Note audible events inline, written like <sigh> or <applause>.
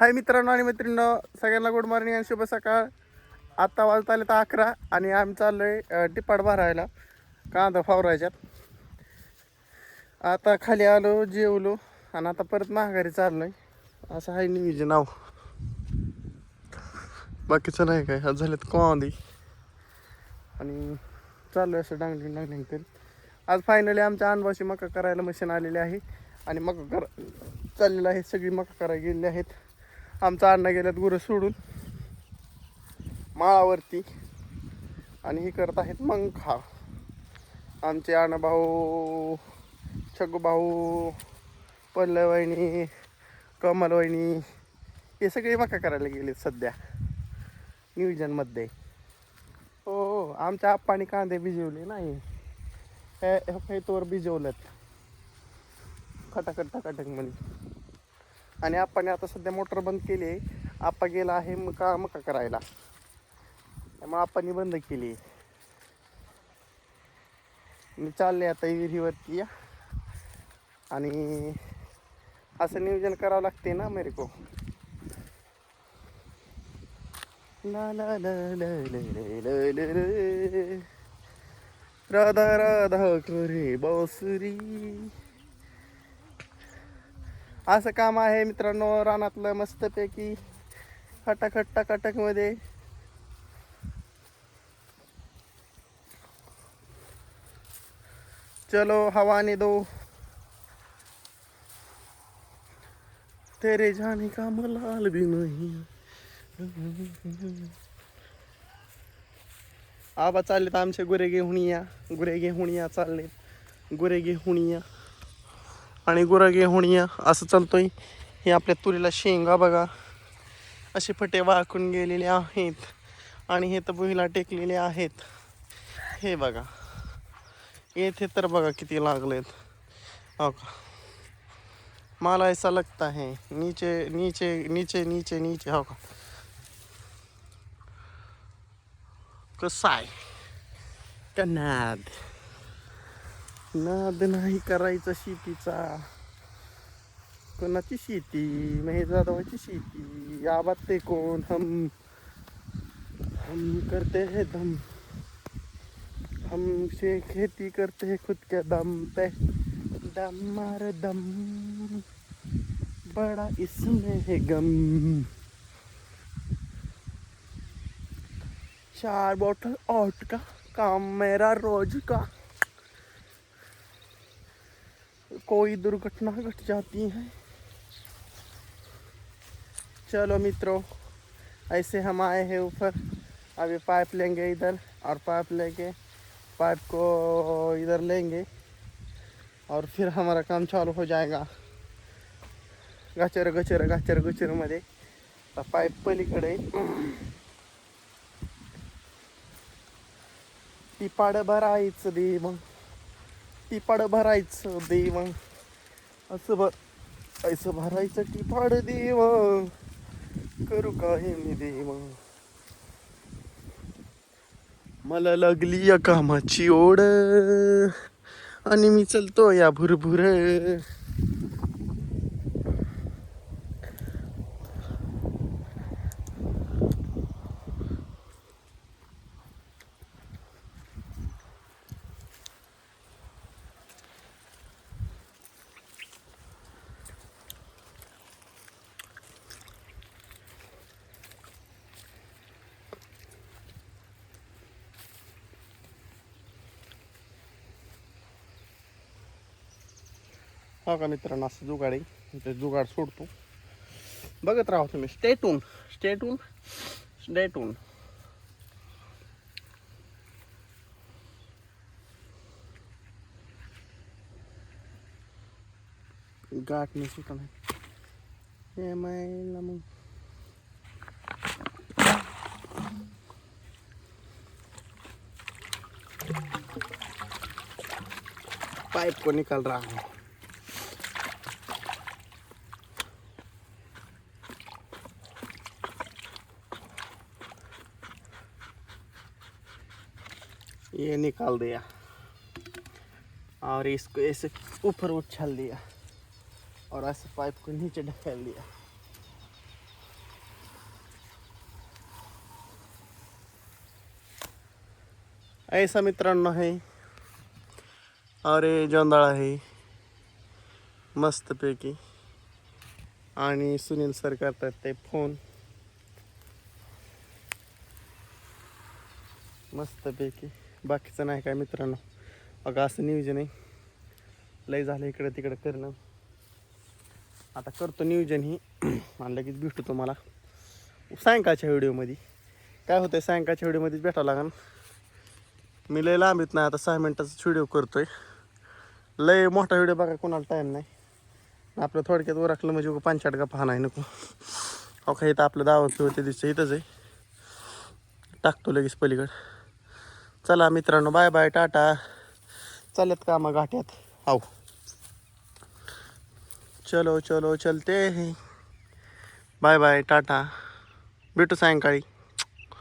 हाय मित्रांनो आणि मैत्रिणींनो सगळ्यांना गुड मॉर्निंग आणि शुभ सकाळ. आत्ता वाजता आले तर अकरा आणि आम्ही चाललोय आहे टिपाट भरायला. कांदा फावरायच्यात? आता खाली आलो जेवलो आणि आता परत माघारी चाललोय. असं आहे नियोजन नाव. बाकीचं नाही काय आज झालेत कोंदी आणि चाललोय असं डांगलिंग डांगलिंग तरी आज फायनली आमच्या अनबाशी मका करायला मशीन आलेली आहे. आणि मका कर चाललेलं आहे सगळी मका करायला गेलेली आहेत. आमचा अण्णा गेल्यात गुरं सोडून. माळावरती. आणि हे करत आहेत मंखा. आमचे अण्णाभाऊ छगू भाऊ पल्लवहिनी कमलवहिनी हे सगळे मका करायला गेले सध्या. नियोजनमध्ये. हो आमच्या आप्पाने कांदे भिजवले नाही. हे हे तोवर भिजवलेत. खटाखट टकाटक म्हणे. आणि आपण आता सध्या मोटर बंद केली आहे. आप्पा गेला आहे मका मका करायला. त्यामुळे आप्पानी बंद केली मी चालले आता विहिरीवरती. या आणि असं नियोजन करावं लागते ना मेरेको ला ला ला ला. राधा राधा करे बासुरी. असं काम आहे मित्रांनो रानातलं मस्तपैकी खटाखट टकाटक चलो हवा ने दो. तेरे जाने का मलाल भी नहीं आबा चाललेत आमचे गुरे घेऊन या गुरे घेऊन या चाललेत. गुरे घेऊन या आणि गुरागे घेऊन असं चालतोय. हे आपल्या तुरीला शेंगा बघा. असे फटे वाकून गेलेले आहेत. आणि हे तर भुईला टेकलेले आहेत. हे बघा. येथे तर बघा किती लागलेत. हो का? मला ऐसा लगता है. नीचे नीचे नीचे नीचे नीचे. हो का? कसं आहे? का नाद नाही करायचा शेतीचा. कोणाची शेती? महेश जाधवाची शेती. आबाद ते कोण? हम. हम करते हैं दम. हम से खेती करते हैं खुद के दम पे. दम मार दम. बड़ा इसमें है गम. चार बोतल ओट का काम मेरा रोज का. कोई दुर्घटना घट जाती है। चलो मित्रों ऐसे हम आए हैं ऊपर। अभी पाइप लेंगे इधर और पाइप लेके पाइप को इधर लेंगे और फिर हमारा काम चालू हो जाएगा। गचर गचर गचर गचरमध्ये आता पाईप पलीकडे। टिपाड भरायचं दे मग। टिपाड भरायचं देव. असं भर असं भरायचं टिपाड देव. करू काय मी देव? मला लागली या कामाची ओढ. आणि मी चलतो या भुरभुर. हो का मित्रांनो, असं जुगाड आहे. ते जुगाड सोडतो. बघत राहा तुम्ही. स्टेटून स्टेटून स्टेटून गाठ नाही सुटा नाही. पाइप को निकाल रहा. हूँ ये निकाल दिया। और इसको ऐसे ऊपर उछाल दिया और ऐसे पाइप को नीचे ढकेल दिया। ऐसा मित्रांनो आहे अरे है। मस्त पैकी। आणि सुनील सर करता है फ़ोन। मस्तपैकी बाकीचं नाही काय मित्रांनो. अगं असं नियोजन आहे. लय झालं इकडं तिकडं करणं. आता करतो नियोजन ही. <clears throat> आणि लगेच भेटतो तुम्हाला. सायंकाळच्या व्हिडिओमध्ये. काय होतं आहे सायंकाळच्या व्हिडिओमध्येच भेटावं लागेल मी लय लांबीत नाही आता सहा मिनटाचाच व्हिडिओ करतो आहे लय मोठा व्हिडिओ बघा कोणाला टाईम नाही. आपलं थोडक्यात ओरखलं म्हणजे उगा पंचाट गप्पा नाही नको. अहो का इथं आपलं दावत किंवा दिसतं इथंच आहे. टाकतो लगेच पलीकडं. चला मित्रांनो बाय बाय टाटा. चालत का मग घाट्यात. आव चलो चलो चलते. Bye bye tata. भेटू सायंकाळी.